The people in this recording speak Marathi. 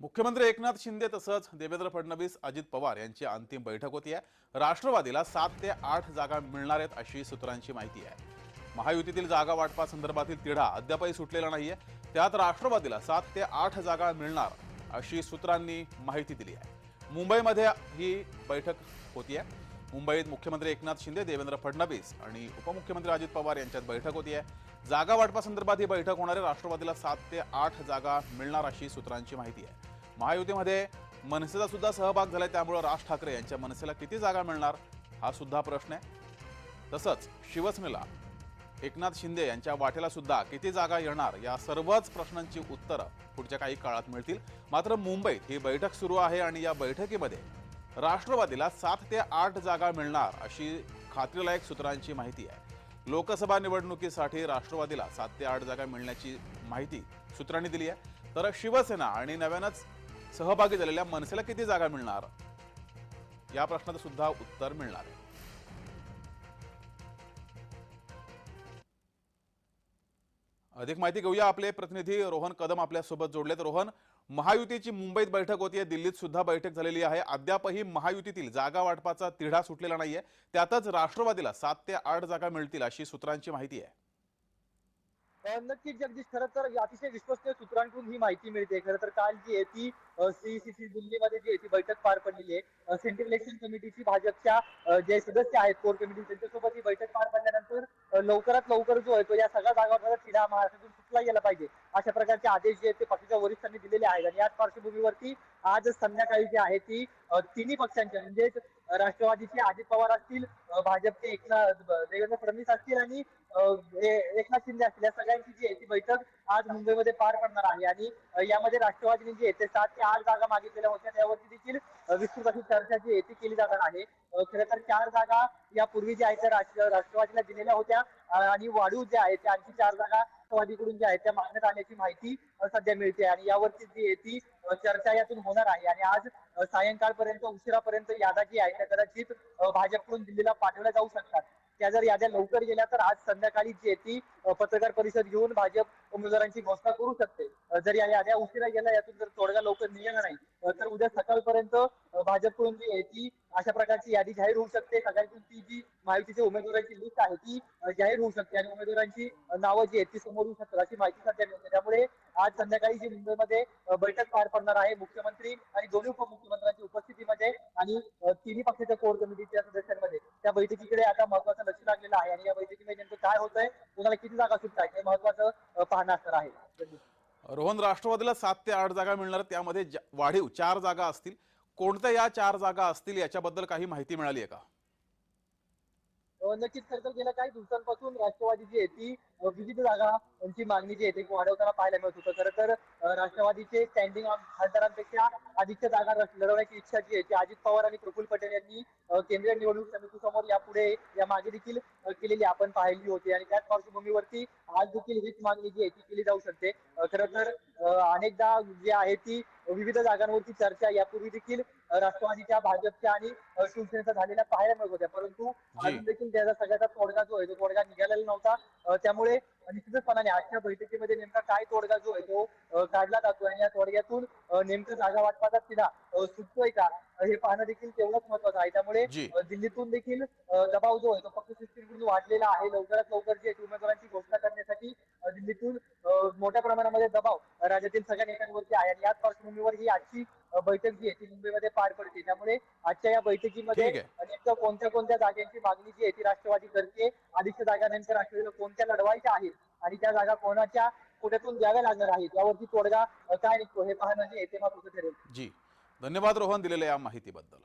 मुख्यमंत्री एकनाथ शिंदे तसंच देवेंद्र फडणवीस अजित पवार यांची अंतिम बैठक होती आहे. राष्ट्रवादीला सात ते आठ जागा मिळणार आहेत अशी सूत्रांची माहिती आहे. महायुतीतील जागा वाटपासंदर्भातील तिढा अद्यापही सुटलेला नाहीये. त्यात राष्ट्रवादीला सात ते आठ जागा मिळणार अशी सूत्रांनी माहिती दिली आहे. मुंबईमध्ये ही बैठक होती आहे मुंबईत मुख्यमंत्री एकनाथ शिंदे देवेंद्र फडणवीस आणि उपमुख्यमंत्री अजित पवार यांच्यात बैठक होती आहे. जागा वाटपासंदर्भात ही बैठक होणार आहे. राष्ट्रवादीला सात ते आठ जागा मिळणार अशी सूत्रांची माहिती आहे. महायुतीमध्ये मनसेचा सुद्धा सहभाग झालाय त्यामुळे राज ठाकरे यांच्या मनसेला किती जागा मिळणार हा सुद्धा प्रश्न आहे. तसंच शिवसेनेला एकनाथ शिंदे यांच्या वाटेला सुद्धा किती जागा येणार या सर्वच प्रश्नांची उत्तरं पुढच्या काही काळात मिळतील. मात्र मुंबईत ही बैठक सुरू आहे आणि या बैठकीमध्ये राष्ट्रवादीला सात ते आठ जागा मिळणार अशी खात्रीलायक सूत्रांची माहिती आहे. लोकसभा निवडणुकीसाठी राष्ट्रवादीला सात ते आठ जागा मिळण्याची माहिती सूत्रांनी दिली आहे. तर शिवसेना आणि नव्यानंच सहभागी झालेल्या मनसेला किती जागा मिळणार? या प्रश्नाचं सुद्धा उत्तर मिळणार आहे. अधिक माहिती घेऊया आपले प्रतिनिधी रोहन कदम आपल्यासोबत जोडलेत. रोहन महायुतीची मुंबईत बैठक होतीये दिल्लीत सुद्धा बैठक झालेली आहे. अद्यापही महायुतीतील जागा वाटपाचा तिढा सुटलेला नाहीये. त्यातच राष्ट्रवादीला सात ते आठ जागा मिळतील अशी सूत्रांची माहिती आहे. नक्कीच जगदीश. खरं तर अतिशय विश्वसनीय सूत्रांकडून ही माहिती मिळते. खरं तर काल जी आहे ती सीईसीसी दिल्लीमध्ये जी आहे ती बैठक पार पडलेली आहे. सेंट्रल इलेक्शन कमिटीची भाजपच्या जे सदस्य आहेत कोर कमिटी त्यांच्यासोबत ही बैठक पार पडल्यानंतर लवकरात लवकर जो आहे तो या सगळ्या जागांवर तिढा महाराष्ट्रातून सुटला गेला पाहिजे. अशा प्रकारचे आदेश जे आहेत ते पक्षाच्या वरिष्ठांनी दिलेले आहेत. आणि याच पार्श्वभूमीवरती आज संध्याकाळी जी आहे ती तिन्ही पक्षांच्या म्हणजेच राष्ट्रवादीचे अजित पवार असतील भाजपचे एकनाथ देवेंद्र फडणवीस असतील आणि एकनाथ शिंदे असतील या सगळ्यांची जी आहे ती बैठक आज मुंबईमध्ये पार पडणार आहे. आणि यामध्ये राष्ट्रवादीने जी आहे ते सात ते आठ जागा मागितलेल्या होत्या. त्यावरती देखील विस्तृत अशी चर्चा जी आहे ती केली जाणार आहे. खरं तर चार जागा यापूर्वी ज्या आहेत त्या राष्ट्रवादीला दिलेल्या होत्या. आणि वाढीव जे आहे ते आणखी चार जागा राष्ट्रवादीकडून ज्या आहेत त्या मागण्यात आल्याची माहिती सध्या मिळते. आणि यावरती जी आहे ती चर्चा यातून होणार आहे. आणि आज सायंकाळपर्यंत उशिरापर्यंत याद्या जी आहे त्या कदाचित भाजपकडून दिल्लीला पाठवल्या जाऊ शकतात. त्या जर याद्या लवकर गेल्या तर आज संध्याकाळी जी आहे ती पत्रकार परिषद घेऊन भाजप उमेदवारांची घोषणा करू शकते. जर या याद्या उशिरा गेल्या यातून जर तोडगा लवकर निघाला नाही तर उद्या सकाळपर्यंत भाजपकडून जी आहे ती अशा प्रकारची यादी जाहीर होऊ शकते. सगळ्यांकडून ती जी महायुतीच्या उमेदवारांची लिस्ट आहे ती जाहीर होऊ शकते आणि उमेदवारांची नावं जी आहेत ती समोर येऊ शकतात अशी माहिती सध्या मिळते. त्यामुळे आज संध्याकाळी जी मुंबईमध्ये बैठक पार पडणार आहे मुख्यमंत्री आणि दोन्ही उपमुख्यमंत्र्यांची उपस्थितीमध्ये आणि तिन्ही पक्षाच्या कोर कमिटीच्या सदस्यांमध्ये त्या बैठकीकडे आता महत्वाचं लक्ष लागलेलं आहे आणि या बैठकीमध्ये नेमकं काय होतंय कोणाला किती जागा सुटत आहे हे महत्वाचं पाहणं असणार आहे. रोहन राष्ट्रवादीला सात ते आठ जागा मिळणार त्यामध्ये वाढीव चार जागा असतील. कोणत्या या चार जागा असतील याच्याबद्दल काही माहिती मिळाली आहे का नक्कीच खरं तर गेल्या काही दिवसांपासून राष्ट्रवादी जी आहे ती. विविध जागांची मागणी जी आहे ती वाढवताना पाहायला मिळत होतं. खरं तर राष्ट्रवादीचे स्टँडिंग खासदारांपेक्षा अधिकच्या जागा लढवण्याची इच्छा जी आहे ती अजित पवार आणि प्रफुल्ल पटेल यांनी केंद्रीय निवडणूक समितीसमोर यापुढे या मागे देखील केलेली आपण पाहिली होती. आणि त्याच पार्श्वभूमीवरती आज देखील हीच मागणी जी आहे ती केली जाऊ शकते. खरं तर अनेकदा जी आहे ती विविध जागांवरती चर्चा यापूर्वी देखील राष्ट्रवादीच्या भाजपच्या आणि शिवसेनेचा झालेल्या पाहायला मिळत होत्या. परंतु. अजून देखील त्याचा सगळ्याचा तोडगा जो आहे तो तोडगा निघालेला नव्हता. अ, त्यामुळे निश्चितपणाने आजच्या बैठकीमध्ये नेमका काय तोडगा जो आहे तो काढला जातोय आणि या तोडग्यातून नेमकं जागा वाटपाचा अ, सुटतोय का? हे पाहणं देखील तेवढंच महत्वाचं आहे. त्यामुळे दिल्लीतून देखील दबाव जो आहे तो पक्ष सिस्टीमकडून वाढलेला आहे. लवकरात लवकर जे उमेदवारांची घोषणा करण्यासाठी दिल्लीतून मोठ्या प्रमाणामध्ये दबाव राज्यातील सगळ्या नेत्यांवरती आहे. आणि याच पार्श्वभूमीवर ही आजची बैठक जी आहे ती मुंबईमध्ये पार पडते. त्यामुळे आजच्या या बैठकीमध्ये. नेमकं कोणत्या कोणत्या जागांची मागणी जी आहे ती राष्ट्रवादी करते. अधिकच्या जागा नेमक्या राष्ट्रवादीला कोणत्या लढवायच्या आहेत आणि त्या जागा कोणाच्या कुठ्यातून द्याव्या लागणार आहेत यावरती तोडगा काय निघतो हे पाहणं जे ते महत्वाचं ठरेल. जी. धन्यवाद रोहन दिलेल्या या माहितीबद्दल.